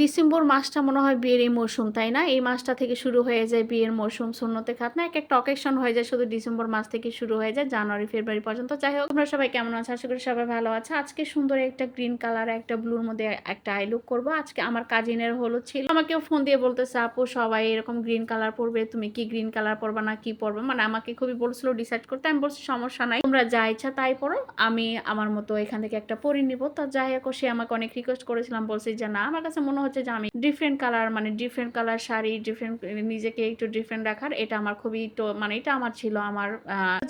December মাসটা মনে হয় বিয়ের এই মৌসুম তাই না? এই মাসটা থেকে শুরু হয়ে যায় বিয়ের মৌসুম শূন্যতে খাত না এক একটা অকেশন হয়ে যায় শুধু ডিসেম্বর মাস থেকে শুরু হয়ে যায়, জানুয়ারি, ফেব্রুয়ারি পর্যন্ত। যাই হোক, তোমরা সবাই কেমন আছো? আশা করি সবাই ভালো আছে। আজকে সুন্দর একটা গ্রিন কালার একটা ব্লুর মধ্যে একটা আই লুক করব। আজকে আমার কাজিনের হলুদ ছিল। আমাকেও ফোন দিয়ে বলতেছে, আপু, সবাই এরকম গ্রিন কালার পরবে। তুমি কি গ্রিন কালার পরবা না কি পরবে? মানে আমাকে খুবই বলছিল ডিসাইড করতে। আমি বলছি, সমস্যা নাই। তোমরা যা ইচ্ছা তাই পড়ো আমি আমার মতো এখান থেকে একটা পরে নিব। তা যাই হোক, সে আমাকে অনেক রিকোয়েস্ট করেছিলাম বলছি যে, না, আমার কাছে মনে হচ্ছে যে আমি ডিফারেন্ট কালার মানে ডিফারেন্ট কালার শাড়ি ডিফারেন্ট নিজেকে একটু ডিফারেন্ট রাখার, এটা আমার খুবই তো মানে এটা আমার ছিল আমার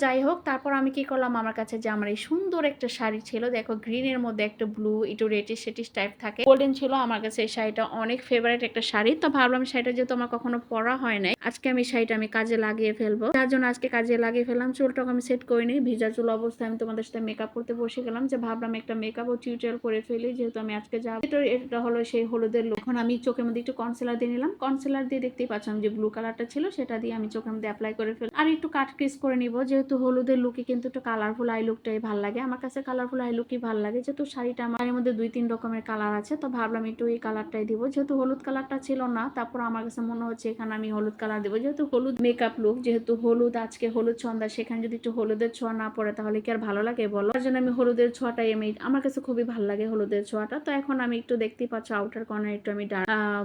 যাই হোক, তারপর আমি কি করলাম আমার কাছে যে আমার এই সুন্দর একটা শাড়ি ছিল, দেখো গ্রিনের মধ্যে একটা ব্লু একটু রেটিশ সেটিস টাইপ থাকে। গোল্ডেন ছিল আমার কাছে এই শাড়িটা অনেক ফেভারিট একটা শাড়ি, তো ভাবলাম শাড়িটা যেহেতু আমার কখনো পরা হয় নাই, আজকে আমি শাড়িটা আমি কাজে লাগিয়ে ফেলব। তার জন্য আজকে কাজে লাগিয়ে ফেললাম, চুলটাকে আমি সেট করিনি, ভিজা চুল অবস্থায় আমি তোমাদের সাথে মেকআপ করতে বসে গেলাম, যে ভাবলাম একটা মেকআপ ও টিউটোরিয়াল করে ফেলি, যেহেতু আমি আজকে যাব। এটা হলো সেই হলুদের এখন আমি চোখের মধ্যে একটু কনসিলার দিয়ে নিলাম। কনসিলার দিয়ে দেখতেই পাচ্ছিলাম যে ব্লু কালারটা ছিল, সেটা দিয়ে আমি চোখের মধ্যে অ্যাপ্লাই করে ফেলি আর একটু কাট ক্রিস করে নিব। যেহেতু হলুদের লুকে কিন্তু একটু কালারফুল আই লুকটাই ভালো লাগে। আমার কাছে কালারফুল আই লুকই ভালো লাগে। যেহেতু শাড়িটা আমার মধ্যে দুই তিন রকমের কালার আছে, তো ভাবলাম একটু এই কালারটাই দিব। যেহেতু হলুদ কালারটা ছিল না, তারপর আমার কাছে মনে হচ্ছে এখানে আমি হলুদ কালার দেবো। যেহেতু হলুদ মেকআপ লুক যেহেতু হলুদ, আজকে হলুদ সন্ধ্যা সেখানে যদি একটু হলুদের ছোঁয়া না পড়ে, তাহলে কি আর ভালো লাগে বলো? তার জন্য আমি হলুদের ছোঁয়াটাই আমি আমার কাছে খুবই ভালো লাগে হলুদের ছোঁয়াটা। তো এখন আমি একটু দেখতেই পাচ্ছ আউটার কর্নার একটু আমি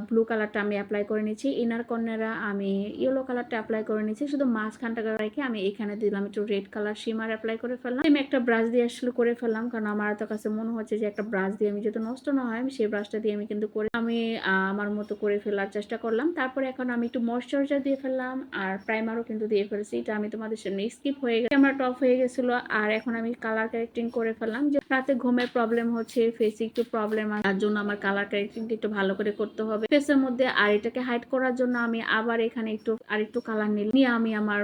ব্লু কালারটা আমি অ্যাপ্লাই করে নিচ্ছি। ইনার কর্নারে আমি ইয়েলো কালারটা অ্যাপ্লাই করে নিচ্ছি। শুধু মাঝখানটা রেখে আমি এখানে দিলাম, একটু রেড কালার শিমার অ্যাপ্লাই করে ফেললাম। আমি একটা ব্রাশ দিয়ে আসলে করে ফেললাম, কারণ আমার তো কাছে মনে হচ্ছে যে একটা ব্রাশ দিয়ে আমি যেহেতু নষ্ট না হয়, আমি সেই ব্রাশটা দিয়ে আমি কিন্তু করে, আমি আমার মতো করে ফেলার চেষ্টা করলাম। তারপরে এখন আমি একটু ময়শ্চারাইজার দিয়ে ফেললাম, আর প্রাইমারও কিন্তু দিয়ে ফেলেছি। এটা আমি তোমাদের সামনে স্কিপ হয়ে গেছে আমার টপ হয়ে গেছিল, আর এখন আমি কালার কারেক্টিং করে ফেললাম। যে রাতে ঘুমের প্রবলেম হচ্ছে ফেসে একটু প্রবলেম তার জন্য আমার কালার কারেক্টিং একটু ভালো করে করতে হবে। ফেসের মধ্যে আর এটাকে হাইড করার জন্য আমি আবার এখানে একটু আর একটু কালার নিলাম। নিয়ে আমি আমার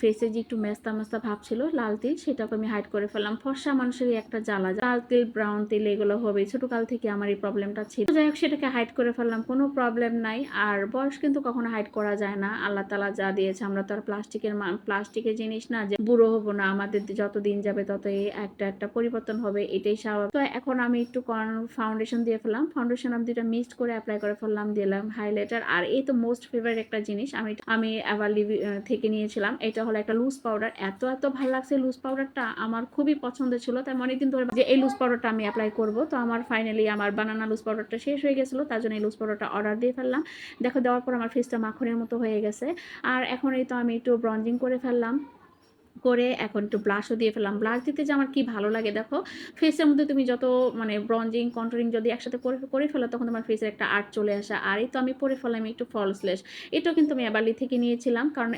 ফেসে যে একটু মেস্তা মেস্তা ভাব ছিল, লাল তিল, সেটাকে আমি হাইড করে ফেললাম। ফর্সা মানুষেরই একটা জ্বালা। লাল তিল ব্রাউন তিল, এগুলো হবে। ছোটকাল থেকে আমার এই প্রবলেমটা ছিল। যাই হোক, সেটাকে হাইড করে ফেললাম। কোনো প্রবলেম নাই। আর বয়স কিন্তু কখনো হাইড করা যায় না। আল্লাহ তালা যা দিয়েছে, আমরা তো আর প্লাস্টিকের প্লাস্টিকের জিনিস না যে বুড়ো হব না। আমাদের যত দিন যাবে তত একটা একটা পরিবর্তন হবে। এটাই স্বাভাবিক। তো এখন আমি একটু ফাউন্ডেশন দিয়ে ফেললাম। ফাউন্ডেশন আমি দুটা মিক্সড করে অ্যাপ্লাই করে ফেললাম, দিলাম হাইলাইটার আর এই তো মোস্ট ফেভারিট একটা জিনিস, আমি আমি অ্যাভারলি থেকে নিয়েছিলাম। এটা হলো একটা লুজ পাউডার এত এত ভালো লাগছে লুজ পাউডারটা আমার খুবই পছন্দ ছিল। তাই অনেকদিন ধরে যে এই লুজ পাউডারটা আমি অ্যাপ্লাই করব, তো আমার ফাইনালি আমার বানানা লুজ পাউডারটা শেষ হয়ে গেছিল। তার জন্য এই লুজ পাউডারটা অর্ডার দিয়ে ফেললাম। দেখো, দেওয়ার পর আমার ফেসটা মাখনের মতো হয়ে গেছে। আর এখন এই তো আমি একটু ব্রঞ্জিং করে ফেললাম। করে এখন একটু ব্লাশও দিয়ে ফেললাম। ব্লাশ দিতে যে আমার কি ভালো লাগে দেখো ফেসের মধ্যে তুমি যত মানে ব্রঞ্জিং কন্ট্রোলিং যদি একসাথে করে করে ফেলো তখন তোমার ফেসের একটা আর্ট চলে আসা। আর এই তো আমি পরে ফেলাম একটু ফলস লেস এটাও কিন্তু আমি অ্যাবারলি থেকে নিয়েছিলাম কারণ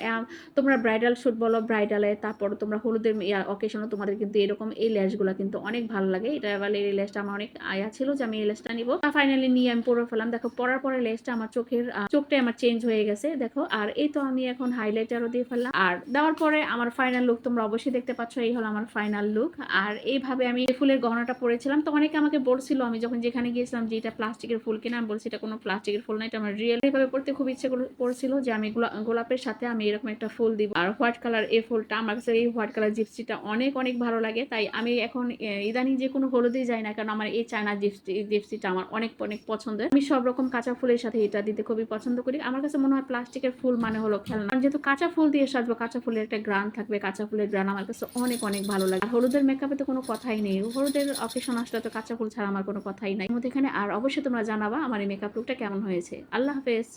তোমরা ব্রাইডাল শ্যুট বলো ব্রাইডালে তারপর তোমরা হলুদের অকেশনও তোমাদের কিন্তু এরকম এই ল্যাশগুলো কিন্তু অনেক ভালো লাগে। এটা অ্যাবারলি এই লেসটা আমার অনেক আয়া ছিল যে আমি এই লেসটা নিবো। তা ফাইনালি নিয়ে আমি পরে ফেলাম দেখো, পরার পরে লেসটা আমার চোখের চোখটাই আমার চেঞ্জ হয়ে গেছে, দেখো। আর এই তো আমি এখন হাইলাইটারও দিয়ে ফেললাম। আর দেওয়ার পরে আমার ফাইনাল লুক তোমরা অবশ্যই দেখতে পাচ্ছ, এই হলো আমার ফাইনাল লুক আর এইভাবে আমি ফুলের গহনাটা পরেছিলাম, তো অনেকে আমাকে বলছিল, আমি যখন যেখানে গিয়েছিলাম যে এটা প্লাস্টিকের ফুল কিনা, আমি বলছি, এটা কোনো প্লাস্টিকের ফুল না, এটা আমার রিয়েল এইভাবে পড়তে খুব ইচ্ছে করছিল যে আমি গোলা- গোলাপের সাথে আমি এরকম একটা ফুল দিব। আর হোয়াইট কালার এই ফুলটা, আমার কাছে এই হোয়াইট কালার জিপসিটা অনেক অনেক ভালো লাগে। তাই আমি এখন ইদানিং যে কোনো হলুদেই যাই না কারণ আমার এই চায়না জিপসি জিপসিটা আমার অনেক অনেক পছন্দের। আমি সব রকম কাঁচা ফুলের সাথে এটা দিতে খুবই পছন্দ করি। আমার কাছে মনে হয় প্লাস্টিকের ফুল মানে হলো খেলনা। যেহেতু কাঁচা ফুল দিয়ে সাজবো, কাঁচা ফুলের একটা গ্রান থাকবে, কাঁচা ফুলের গ্রান আমার কাছে অনেক অনেক ভালো লাগে। হলুদের মেকআপে তো কোনো কথাই নেই। হলুদের অকেশন আসলে তো কাঁচা ফুল ছাড়া আমার কোনো কথাই নাই। এখানে আর অবশ্যই তোমরা জানাবা আমার এই মেকআপ লুকটা কেমন হয়েছে। আল্লাহ হাফেজ।